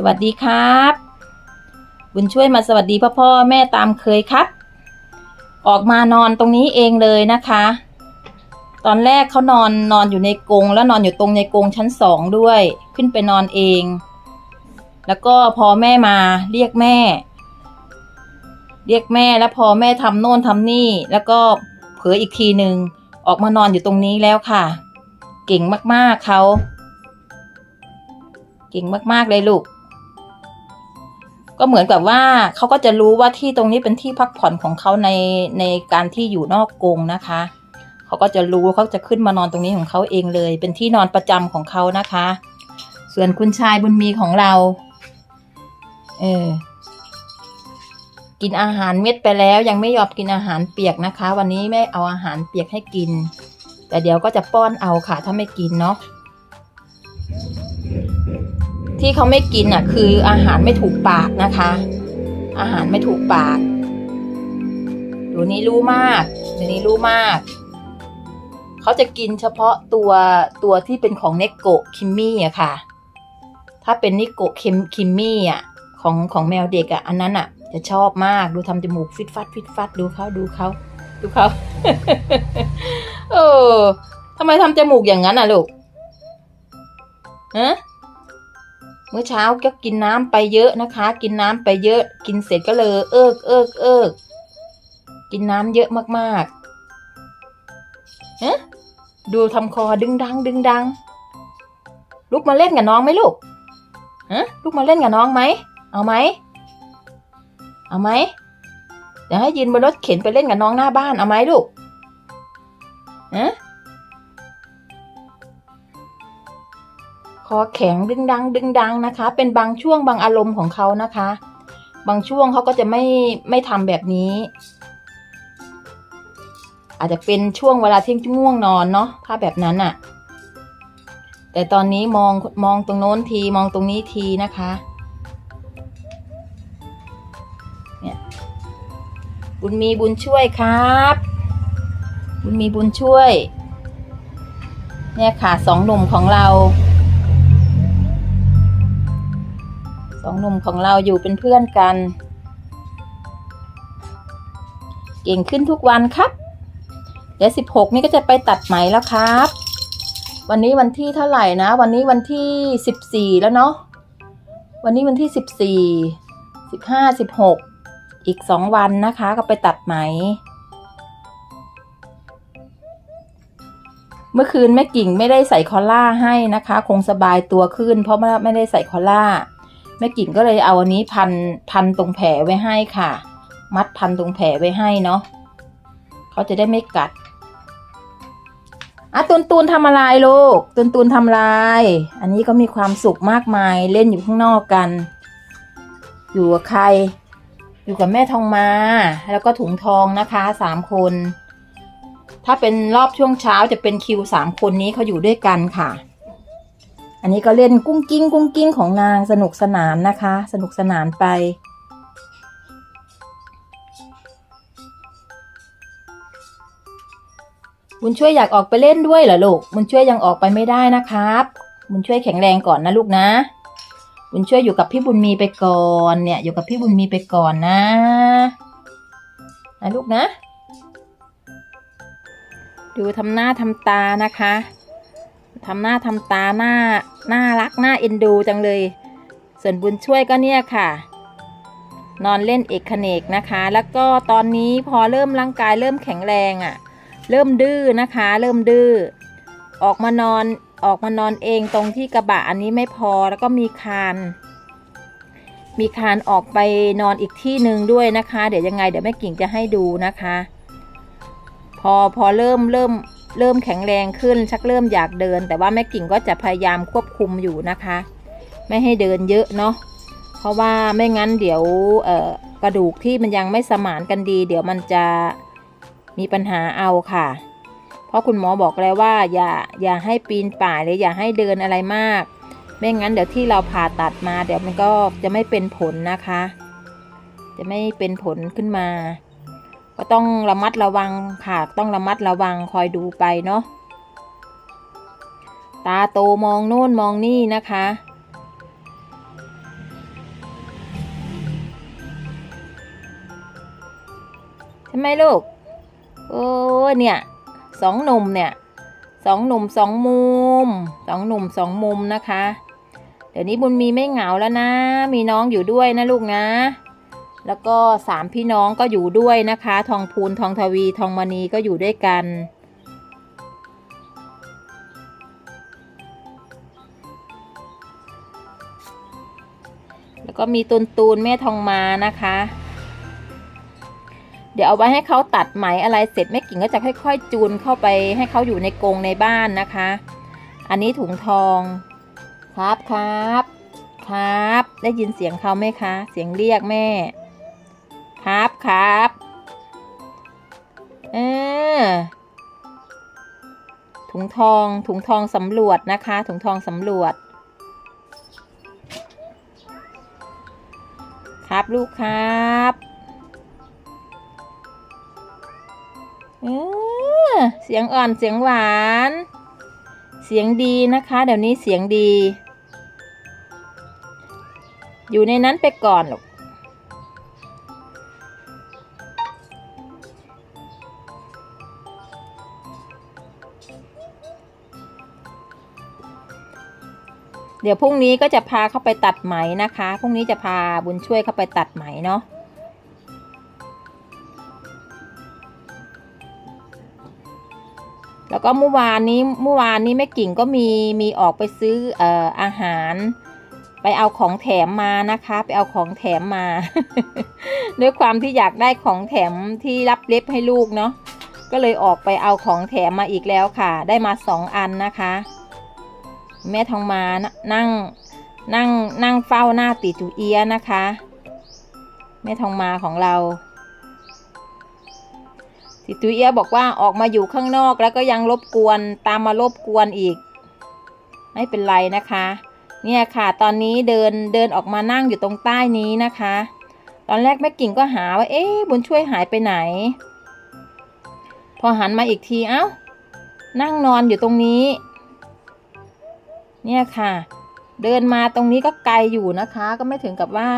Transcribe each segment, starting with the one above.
สวัสดีครับ บุญช่วยมาสวัสดีพ่อพ่อแม่ตามเคยครับ ออกมานอนตรงนี้เองเลยนะคะ ตอนแรกเขานอนนอนอยู่ในกรงแล้วนอนอยู่ตรงในกรงชั้นสองด้วย ขึ้นไปนอนเอง แล้วก็พอแม่มาเรียกแม่ เรียกแม่แล้วพอแม่ทำโน่นทำนี่ แล้วก็เผลออีกทีหนึ่งออกมานอนอยู่ตรงนี้แล้วค่ะ เก่งมากๆเขาเก่งมาก ๆ เลยลูก ก็เหมือนกับว่าเขาก็จะรู้ว่าที่ตรงนี้เป็นที่พักผ่อนของเขาในในการที่อยู่นอกกรงนะคะเขาก็จะรู้เขาจะขึ้นมานอนตรงนี้ของเขาเองเลย เป็นที่นอนประจำของเขานะคะ ส่วนคุณชายบุญมีของเราเออกินอาหารเม็ดไปแล้ว ยังไม่ยอมกินอาหารเปียกนะคะ วันนี้แม่เอาอาหารเปียกให้กิน แต่เดี๋ยวก็จะป้อนเอาค่ะถ้าไม่กินเนาะ ที่เขาไม่กินอะคืออาหารไม่ถูกปากนะคะ อาหารไม่ถูกปากเดูนี้รู้มากเดี๋ยวนี้รู้มาก เขาจะกินเฉพาะตัวตัวที่เป็นของเนโกะคิมมี่อะค่ะ ถ้าเป็นนิโกะคิมคิมมี่อะของของแมวเด็กอะอันนั้นอะจะชอบมากดูทำจมูกฟิตฟัดฟิตฟัดดูเขาดูเขาดูเขาเออทำไมทำจมูกอย่างนั้นอะลูกฮะ เมื่อเช้าก็กินน้ำไปเยอะนะคะ กินน้ำไปเยอะ กินเสร็จก็เลยเอิกเอิกเอิกกินน้ำเยอะมากๆเอ๊ะดูทำคอดึงดัง ดึงดังลุกมาเล่นกับน้องไหมลูกฮะลุกมาเล่นกับน้องไหม เอาไหม เอาไหมเดี๋ยวให้ยืนบนรถเข็นไปเล่นกับน้องหน้าบ้าน เอาไหมลูกฮะ คอแข็งดึงดัง ดึงดังนะคะ เป็นบางช่วงบางอารมณ์ของเขานะคะ บางช่วงเขาก็จะไม่ไม่ทำแบบนี้ อาจจะเป็นช่วงเวลาที่ง่วงนอนเนาะถ้าแบบนั้นอะแต่ตอนนี้มองมองตรงโน้นทีมองตรงนี้ทีนะคะเนี่ยบุญมีบุญช่วยครับ บุญมีบุญช่วย เนี่ยค่ะสองหนุ่มของเรา สองหนุ่มของเราอยู่เป็นเพื่อนกัน เก่งขึ้นทุกวันครับเดี๋ยวสิบหกนี่ก็จะไปตัดไหมแล้วครับ วันนี้วันที่เท่าไหร่นะ วันนี้วันที่สิบสี่แล้วเนาะวันนี้วันที่สิบสี่สิบห้าสิบหกอีกสองวันนะคะ ก็ไปตัดไหม เมื่อคืนแม่กิ่งไม่ได้ใส่คอล่าให้นะคะ คงสบายตัวขึ้น เพราะไม่ได้ใส่คอล่า แม่กิ่งก็เลยเอาอันนี้พันพันตรงแผลไว้ให้ค่ะ มัดพันตรงแผลไว้ให้เนาะเขาจะได้ไม่กัดอะตูนตูนทำอะไรลูกตูนตูนทำอะไรอันนี้ก็มีความสุขมากมายเล่นอยู่ข้างนอกกัน อยู่กับใคร อยู่กับแม่ทองมา แล้วก็ถุงทองนะคะสามคน ถ้าเป็นรอบช่วงเช้าจะเป็นคิวสามคนนี้เขาอยู่ด้วยกันค่ะ อันนี้ก็เล่นกุ้งกิ้งกุ้งกิ้งของนางสนุกสนานนะคะ สนุกสนานไป บุญช่วยอยากออกไปเล่นด้วยเหรอลูก บุญช่วยยังออกไปไม่ได้นะครับ บุญช่วยแข็งแรงก่อนนะลูกนะ บุญช่วยอยู่กับพี่บุญมีไปก่อนเนี่ย อยู่กับพี่บุญมีไปก่อนนะ นะลูกนะ ดูทำหน้าทำตานะคะ ทำหน้าทำตาหน้าน่ารักหน่าเอ็นดูจังเลย ส่วนบุญช่วยก็เนี่ยค่ะ นอนเล่นเอกเขนกนะคะ แล้วก็ตอนนี้พอเริ่มร่างกายเริ่มแข็งแรงอะ่ะ เริ่มดื้อนะคะ เริ่มดื้อออกมานอนออกมานอนเองตรงที่กระบะอันนี้ไม่พอแล้วก็มีคานมีคานออกไปนอนอีกที่หนึ่งด้วยนะคะ เดี๋ยวยังไงเดี๋ยวแม่กิ่งจะให้ดูนะคะ พอพอเริ่มเริ่ม เริ่มแข็งแรงขึ้น ชักเริ่มอยากเดิน แต่ว่าแม่กิ่งก็จะพยายามควบคุมอยู่นะคะ ไม่ให้เดินเยอะเนาะเพราะว่าไม่งั้นเดี๋ยวกระดูกที่มันยังไม่สมานกันดี เดี๋ยวมันจะมีปัญหาเอาค่ะ เพราะคุณหมอบอกแล้วว่าอย่าอย่าให้ปีนป่ายหรืออย่าให้เดินอะไรมาก ไม่งั้นเดี๋ยวที่เราผ่าตัดมา เดี๋ยวมันก็จะไม่เป็นผลนะคะ จะไม่เป็นผลขึ้นมา ก็ต้องระมัดระวังค่ะ ต้องระมัดระวังคอยดูไปเนาะตาโตมองโน่นมองนี่นะคะ ทำไมลูก โอ้เนี่ยสองหนุ่มเนี่ยสองหนุ่มสองมุมสองหนุ่มสองมุมนะคะ เดี๋ยวนี้บุญมีไม่เหงาแล้วนะ มีน้องอยู่ด้วยนะลูกนะ แล้วก็สามพี่น้องก็อยู่ด้วยนะคะ ทองพูนทองทวีทองมณีก็อยู่ด้วยกัน แล้วก็มีตูนตูนแม่ทองมานะคะ เดี๋ยวเอาไว้ให้เขาตัดไหมอะไรเสร็จแม่กิ่งก็จะค่อย ๆ จูนเข้าไปให้เขาอยู่ในกรงในบ้านนะคะ อันนี้ถุงทองครับครับครับ ได้ยินเสียงเขาไหมคะ เสียงเรียกแม่ ครับครับเออถุงทองถุงทองสำรวจนะคะ ถุงทองสำรวจ ครับลูกครับเออเสียงอ่อนเสียงหวาน เสียงดีนะคะ เดี๋ยวนี้เสียงดี อยู่ในนั้นไปก่อนหรอก เดี๋ยวพรุ่งนี้ก็จะพาเข้าไปตัดไหมนะคะ พรุ่งนี้จะพาบุญช่วยเข้าไปตัดไหมเนาะ แล้วก็เมื่อวานนี้เมื่อวานนี้แม่กิ่งก็มีมีออกไปซื้อเอ่ออาหาร ไปเอาของแถมมานะคะ ไปเอาของแถมมา ด้วยความที่อยากได้ของแถมที่รับเล็บให้ลูกเนาะ ก็เลยออกไปเอาของแถมมาอีกแล้วค่ะ ได้มาสองอันนะคะ แม่ทองมานั่งนั่งนั่งเฝ้าหน้าติจูเอียนะคะ แม่ทองมาของเราติตุเอียบอกว่าออกมาอยู่ข้างนอกแล้วก็ยังรบกวนตามมารบกวนอีก ไม่เป็นไรนะคะ เนี่ยค่ะตอนนี้เดินเดินออกมานั่งอยู่ตรงใต้นี้นะคะ ตอนแรกแม่กิ่งก็หาว่าเอ๊ะบุญช่วยหายไปไหน พอหันมาอีกทีเอ้า นั่งนอนอยู่ตรงนี้ เนี่ยค่ะ เดินมาตรงนี้ก็ไกลอยู่นะคะ ก็ไม่ถึงกับว่า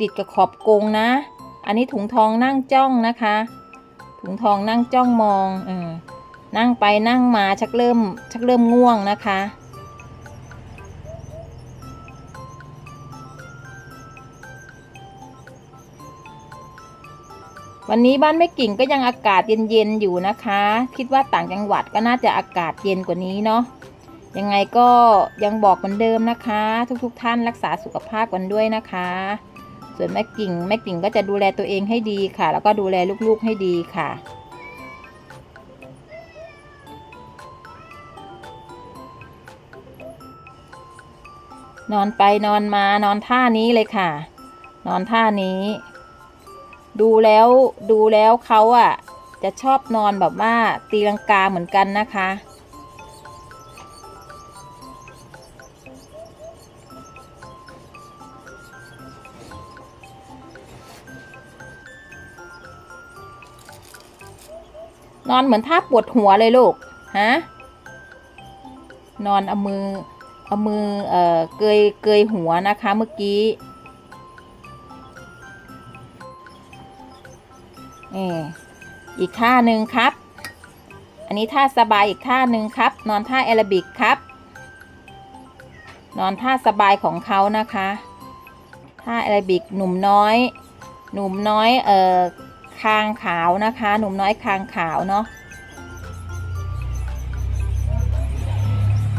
ติดกับขอบกรงนะ อันนี้ถุงทองนั่งจ้องนะคะ ถุงทองนั่งจ้องมองเออนั่งไปนั่งมาชักเริ่มชักเริ่มง่วงนะคะวันนี้บ้านแม่กิ่งก็ยังอากาศเย็นๆอยู่นะคะ คิดว่าต่างจังหวัดก็น่าจะอากาศเย็นกว่านี้เนาะ ยังไงก็ยังบอกเหมือนเดิมนะคะ ทุกๆทท่านรักษาสุขภาพกันด้วยนะคะ ส่วนแม่กิ่งแม่กิ่งก็จะดูแลตัวเองให้ดีค่ะ แล้วก็ดูแลลูกๆให้ดีค่ะนอนไปนอนมานอนท่านี้เลยค่ะ นอนท่านี้ ดูแล้วดูแล้วเขาอะ่ะ จะชอบนอนแบบว่าตีลังกาเหมือนกันนะคะ นอนเหมือนท่าปวดหัวเลยลูก ฮะ นอนเอามือ เอามือ เอ่อ เกย เกยหัวนะคะเมื่อกี้เอออีกท่าหนึ่งครับ อันนี้ท่าสบายอีกท่าหนึ่งครับ นอนท่าแอโรบิกครับ นอนท่าสบายของเขานะคะ ท่าแอโรบิกหนุ่มน้อย หนุ่มน้อย เอ่อ คางขาวนะคะ หนุ่มน้อยคางขาวเนาะ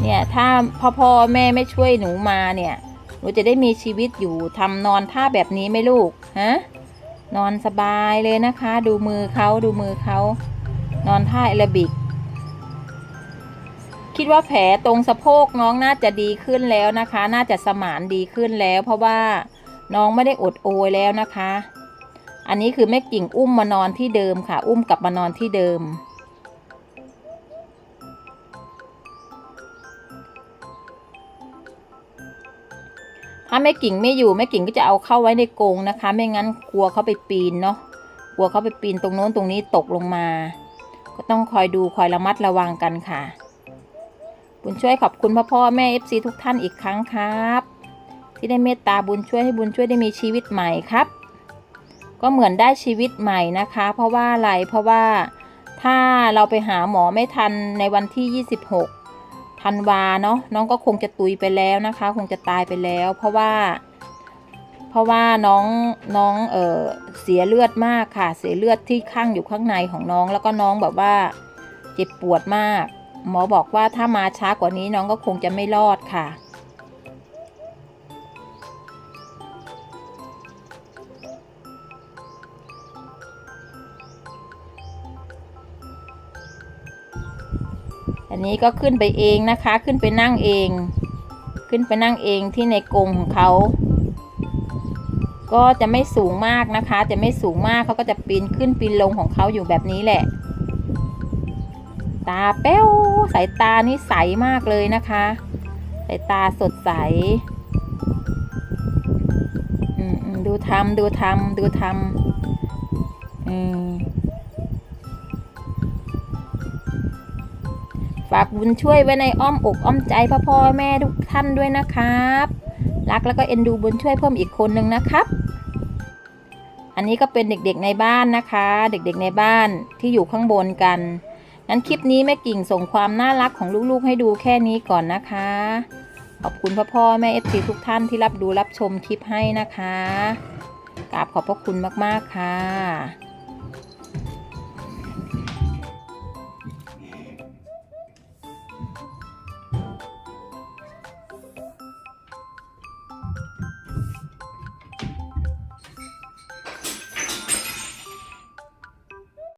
เนี่ยถ้าพ่อพ่อแม่ไม่ช่วยหนูมาเนี่ยหนูจะได้มีชีวิตอยู่ทำนอนท่าแบบนี้ไหมลูกฮะนอนสบายเลยนะคะ ดูมือเขาดูมือเขานอนท่าแอโรบิก คิดว่าแผลตรงสะโพกน้องน่าจะดีขึ้นแล้วนะคะ น่าจะสมานดีขึ้นแล้ว เพราะว่าน้องไม่ได้อดโอยแล้วนะคะ อันนี้คือแม่กิ่งอุ้มมานอนที่เดิมค่ะ อุ้มกลับมานอนที่เดิม ถ้าแม่กิ่งไม่อยู่แม่กิ่งก็จะเอาเข้าไว้ในกรงนะคะ ไม่งั้นกลัวเขาไปปีนเนาะ กลัวเขาไปปีนตรงโน้นตรงนี้ตกลงมา ก็ต้องคอยดูคอยระมัดระวังกันค่ะบุญช่วยขอบคุณพ่อพ่อแม่เอฟซีทุกท่านอีกครั้งครับ ที่ได้เมตตาบุญช่วยให้บุญช่วยได้มีชีวิตใหม่ครับ ก็เหมือนได้ชีวิตใหม่นะคะ เพราะว่าอะไรเพราะว่าถ้าเราไปหาหมอไม่ทันในวันที่ 26ธันวาเนาะน้องก็คงจะตุยไปแล้วนะคะ คงจะตายไปแล้ว เพราะว่า เพราะว่าน้องน้องเออเสียเลือดมากค่ะ เสียเลือดที่ข้างอยู่ข้างในของน้อง แล้วก็น้องแบบว่าเจ็บปวดมาก หมอบอกว่าถ้ามาช้ากว่านี้น้องก็คงจะไม่รอดค่ะ นี้ก็ขึ้นไปเองนะคะ ขึ้นไปนั่งเอง ขึ้นไปนั่งเองที่ในกรงของเขา ก็จะไม่สูงมากนะคะ จะไม่สูงมากเขาก็จะปีนขึ้นปีนลงของเขาอยู่แบบนี้แหละ ตาแป้วสายตานี่ใสมากเลยนะคะสายตาสดใสอืมอืมดูทำดูทำดูทำอืม ฝากบุญช่วยไว้ในอ้อมอกอ้อมใจพ่อพ่อแม่ทุกท่านด้วยนะครับ รักแล้วก็เอ็นดูบุญช่วยเพิ่มอีกคนหนึ่งนะครับ อันนี้ก็เป็นเด็กๆในบ้านนะคะ เด็กๆในบ้านที่อยู่ข้างบนกันงั้นคลิปนี้แม่กิ่งส่งความน่ารักของลูกๆ ให้ดูแค่นี้ก่อนนะคะ ขอบคุณพ่อพ่อแม่เอฟซีทุกท่านที่รับดูรับชมคลิปให้นะคะกราบขอบพระคุณมากๆค่ะ